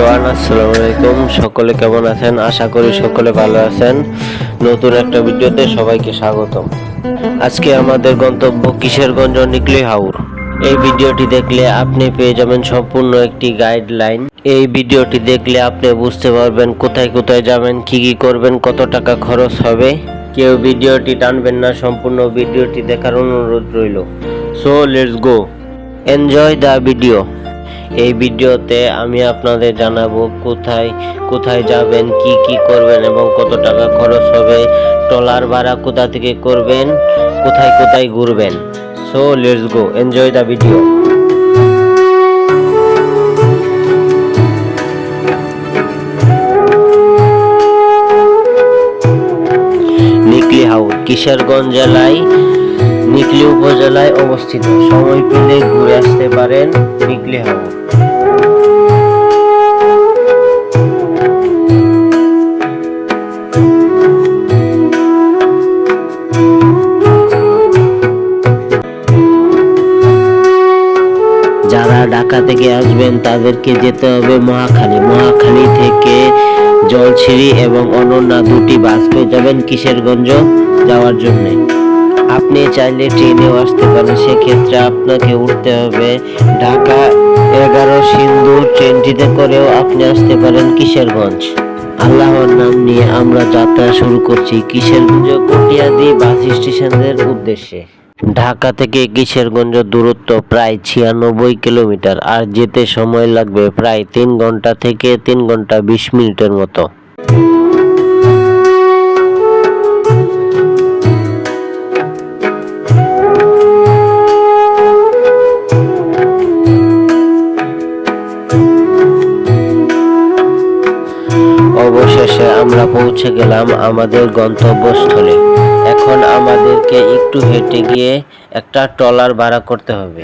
Everyone, আসসালামু আলাইকুম। সকলে কেমন আছেন? আশা করি সকলে ভালো আছেন। নতুন একটা ভিডিওতে সবাইকে স্বাগতম। আজকে আমাদের গন্তব্য কিশোরগঞ্জ নিকলি হাউর এই ভিডিওটি দেখলে আপনি পেয়ে যাবেন সম্পূর্ণ একটি গাইডলাইন। এই ভিডিওটি দেখলে আপনি বুঝতে পারবেন কোথায় কোথায় যাবেন, কি কি করবেন, কত টাকা খরচ হবে। কেউ ভিডিওটি টানবেন না, সম্পূর্ণ ভিডিওটি দেখার অনুরোধ রইল। So let's go enjoy the video এই ভিডিওতে আমি আপনাদের জানাব কোথায় কোথায় যাবেন, কি কি করবেন এবং কত টাকা খরচ হবে, ট্রলার ভাড়া কোথা থেকে করবেন, কোথায় কোথায় ঘুরবেন। So let's go enjoy the video Nikli house Kishoreganj জেলায় নিকলি উপজেলায় অবস্থিত। সময় পেলে ঘুরে আসতে পারেন নিকলি হাউস যারা ঢাকা থেকে আসবেন, তাদেরকে যেতে হবে মহাখালী। মহাখালী থেকে জলছিড়ি এবং অনন্যা দুটি বাস পেয়ে যাবেন কিশোরগঞ্জ যাওয়ার জন্য। আপনি চাইলে ট্রেনেও আসতে পারেন, সেক্ষেত্রে আপনাকে উঠতে হবে। ঢাকা এগারো সিন্ধুর ট্রেনটিতে করেও আপনি আসতে পারেন কিশোরগঞ্জ। আল্লাহর নাম নিয়ে আমরা যাত্রা শুরু করছি কিশোরগঞ্জ কটিয়াদি বাস স্টেশনের উদ্দেশ্যে। ঢাকা থেকে কিশোরগঞ্জ দূরত্ব প্রায় ছিয়ানব্বই কিলোমিটার, আর যেতে সময় লাগবে প্রায় তিন ঘণ্টা থেকে তিন ঘণ্টা বিশ মিনিটের মতো। আমরা পৌঁছে গেলাম আমাদের গন্তব্যস্থলে। এখন আমাদেরকে একটু হেঁটে গিয়ে একটা ট্রলার ভাড়া করতে হবে।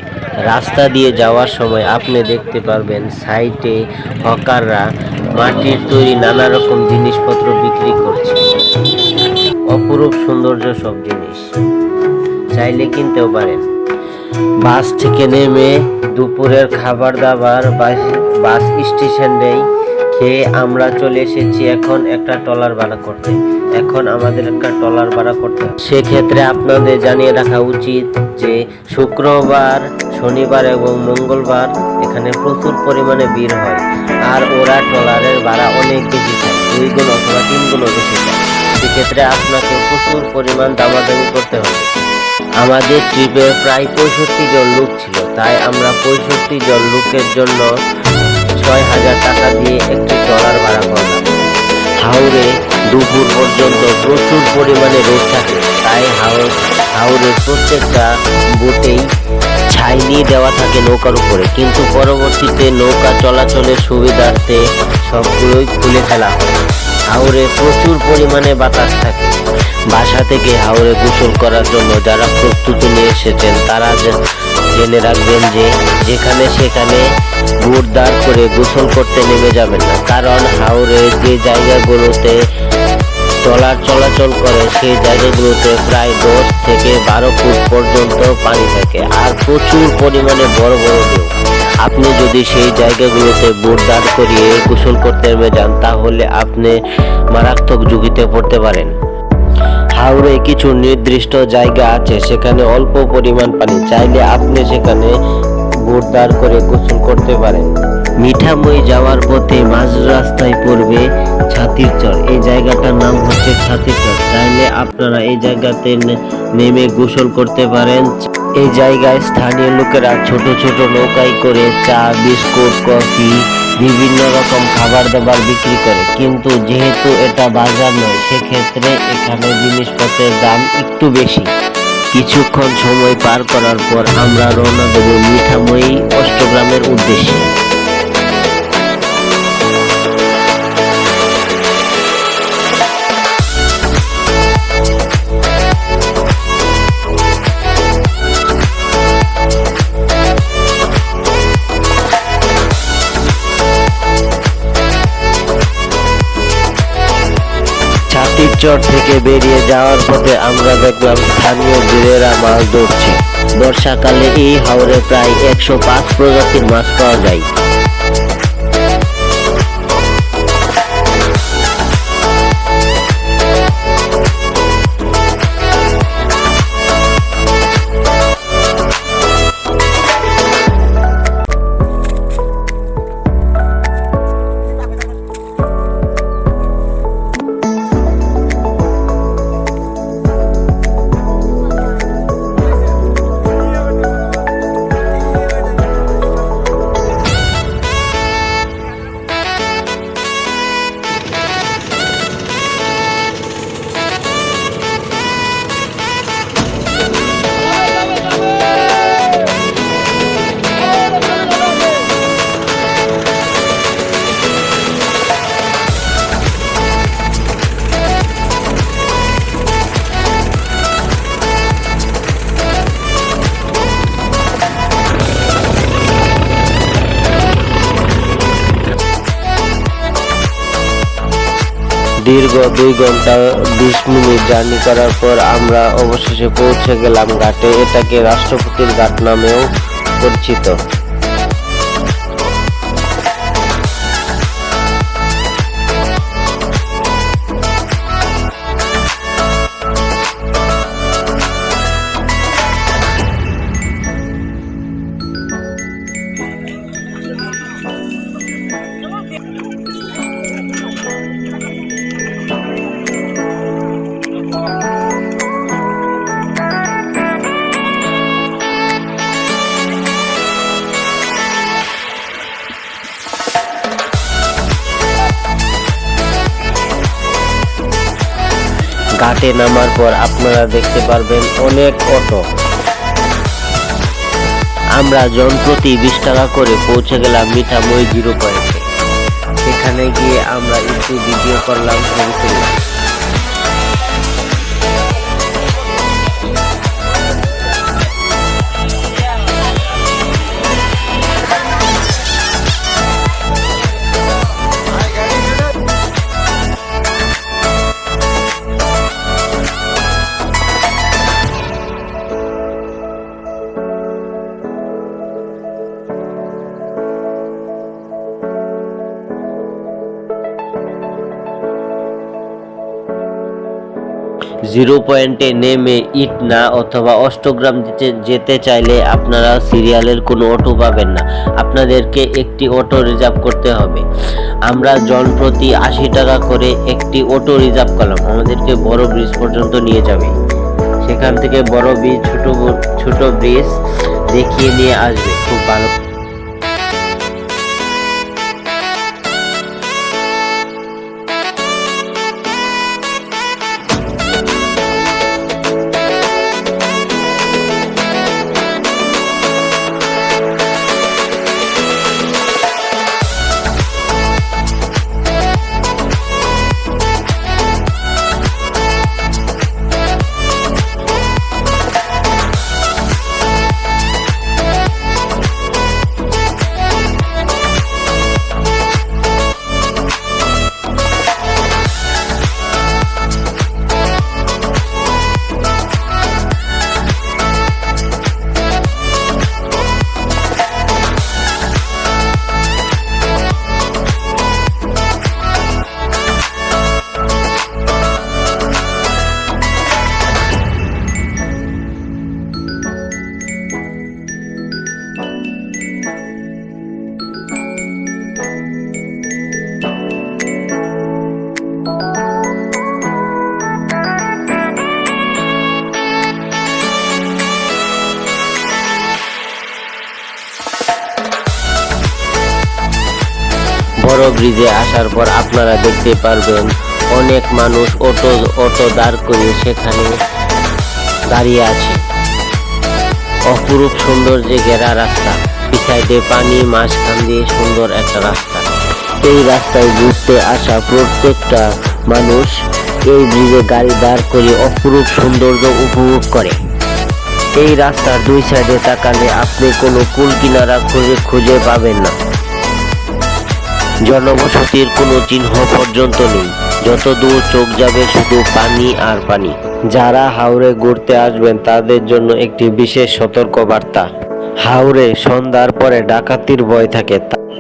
রাস্তা দিয়ে যাওয়ার সময় আপনি দেখতে পারবেন সাইটে হকাররা মাটির তৈরি নানা রকম জিনিসপত্র বিক্রি করছে। অপরূপ সৌন্দর্য সব জিনিস। চাইলে কিনতেও পারেন। বাস থেকে নেমে দুপুরের খাবার দাবার বাস বাস স্টেশনেই খেয়ে আমরা চলে এসেছি। এখন একটা ট্রলার ভাড়া করতে। এখন আমাদের একটা ট্রলার ভাড়া করতে। সেক্ষেত্রে আপনাদের জানিয়ে রাখা উচিত যে শুক্রবার, শনিবার এবং মঙ্গলবার এখানে প্রচুর পরিমাণে ভিড় হয়। আর ওরা ট্রলারের ভাড়া অনেক বেশি চায়। দুই গুণ অথবা তিন গুণও বেশি চায়। সেক্ষেত্রে আপনাকে প্রচুর পরিমাণ দামাদামি করতে হবে। আমাদের ট্রিপে প্রায় পঁয়ষট্টি জন লোক ছিল, তাই আমরা পঁয়ষট্টি জন লোকের জন্য ছয় হাজার টাকা দিয়ে একটি ট্রলার ভাড়া করলাম। হাওড়ে দুপুর পর্যন্ত প্রচুর পরিমাণে রোদ থাকে। তাই হাওড় হাওড়ের প্রত্যেকটা বোটেই ছাইনি দেওয়া থাকে নৌকার উপরে। কিন্তু পরবর্তীতে নৌকা চলাচলের সুবিধার্থে সবগুলোই খুলে ফেলা হয়। হাওড়ে প্রচুর পরিমাণে বাতাস থাকে। বাসা থেকে হাওড়ে গোসল করার জন্য যারা প্রস্তুতি নিয়ে এসেছেন, তারা জেনে রাখবেন যে যেখানে সেখানে বুট দাঁড় করে গোসল করতে নেমে যাবেন না। কারণ হাওড়ে যে জায়গাগুলোতে ট্রলার চলাচল করে, সেই জায়গাগুলোতে প্রায় দশ থেকে বারো ফুট পর্যন্ত পানি থাকে। আর প্রচুর পরিমাণে বড় বড় ঢেউ। আপনি যদি সেই জায়গাগুলোতে বোট দাঁড় করিয়ে গোসল করতে নেমে যান, তাহলে আপনি মারাত্মক ঝুঁকিতে পড়তে পারেন। হাওড়ে কিছু নির্দিষ্ট জায়গা আছে, সেখানে অল্প পরিমাণ পানি। চাইলে আপনি সেখানে দাঁড় করে গোসল করতে পারেন। মিঠাময় যাওয়ার পথে মাঝ রাস্তায় পড়বে ছাতির চর এই জায়গাটার নাম হচ্ছে ছাতির চর চাইলে আপনারা এই জায়গাতে নেমে গোসল করতে পারেন। এই জায়গায় স্থানীয় লোকেরা ছোট ছোট নৌকায় করে চা, বিস্কুট, কফি বিভিন্ন রকম খাবার দাবার বিক্রি করে। কিন্তু যেহেতু এটা বাজার নয়, সেক্ষেত্রে এখানে জিনিসপত্রের দাম একটু বেশি। কিছুক্ষণ সময় পার করার পর আমরা রওনা দেব মিঠাময়ী অষ্টগ্রামের উদ্দেশ্যে। চর থেকে বেরিয়ে যাওয়ার পথে আমরা দেখলাম স্থানীয় বীরেরা মাছ ধরছে। বর্ষাকালে এই হাওরে প্রায় একশো পাঁচ প্রজাতির মাছ পাওয়া যায়। দীর্ঘ দুই ঘণ্টা, বিশ মিনিট জার্নি করার পর আমরা অবশেষে পৌঁছে গেলাম ঘাটে। এটাকে রাষ্ট্রপতির ঘাট নামেও পরিচিত। ঘাটে নামার পর আপনারা দেখতে পারবেন অনেক অটো। আমরা জনপ্রতি বিশ টাকা করে পৌঁছে গেলাম মিঠাময় জিরো পয়েন্টে সেখানে গিয়ে আমরা একটু ভিডিও করলাম, ছবি তুললাম। জিরো পয়েন্টে নেমে ইটনা অথবা অষ্টগ্রাম যেতে চাইলে আপনারা সিরিয়ালের কোনো অটো পাবেন না। আপনাদেরকে একটি অটো রিজার্ভ করতে হবে। আমরা জন প্রতি আশি টাকা করে একটি অটো রিজার্ভ করলাম। আমাদেরকে বড় ব্রিজ পর্যন্ত নিয়ে যাবে। সেখান থেকে বড় ব্রিজ, ছোট ছোট ব্রিজ দেখিয়ে নিয়ে আসবে। খুব ভালো। বড় ব্রিজে আসার পর আপনারা দেখতে পারবেন, অনেক মানুষ অটো অটো দাঁড় করে সেখানে দাঁড়িয়ে আছে। অপরূপ সুন্দর যে ঘেরা রাস্তা। সাইডে পানি, মাঝখান দিয়ে সুন্দর একটা রাস্তা। এই রাস্তায় ঘুরতে আসা প্রত্যেকটা মানুষ এই ব্রিজে গাড়ি দাঁড় করে অপরূপ সৌন্দর্য উপভোগ করে। এই রাস্তার দুই সাইডে তাকালে আপনি কোনো কুল কিনারা খুঁজে খুঁজে পাবেন না। জনবসতির কোনো চিহ্ন পর্যন্ত নেই। যত দূর চোখ যাবে শুধু পানি আর পানি। যারা হাওড়ে ঘুরতে আসবেন তাদের জন্য একটি বিশেষ সতর্ক বার্তা হাওড়ে সন্ধ্যার পরে ডাকাতির ভয় থাকে।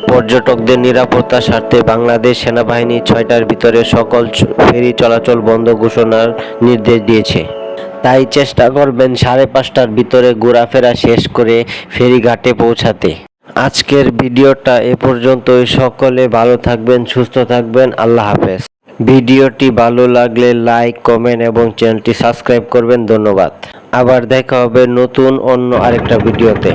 পর্যটকদের নিরাপত্তার স্বার্থে বাংলাদেশ সেনাবাহিনী ছয়টার ভিতরে সকল ফেরি চলাচল বন্ধ ঘোষণার নির্দেশ দিয়েছে। তাই চেষ্টা করবেন সাড়ে পাঁচটার ভিতরে ঘোরাফেরা শেষ করে ফেরিঘাটে পৌঁছাতে। আজকের ভিডিওটা এ পর্যন্তই। সকলে ভালো থাকবেন, সুস্থ থাকবেন। আল্লাহ হাফেজ। ভিডিওটি ভালো লাগলে লাইক, কমেন্ট এবং চ্যানেলটি সাবস্ক্রাইব করবেন। ধন্যবাদ। আবার দেখা হবে নতুন অন্য আরেকটা ভিডিওতে।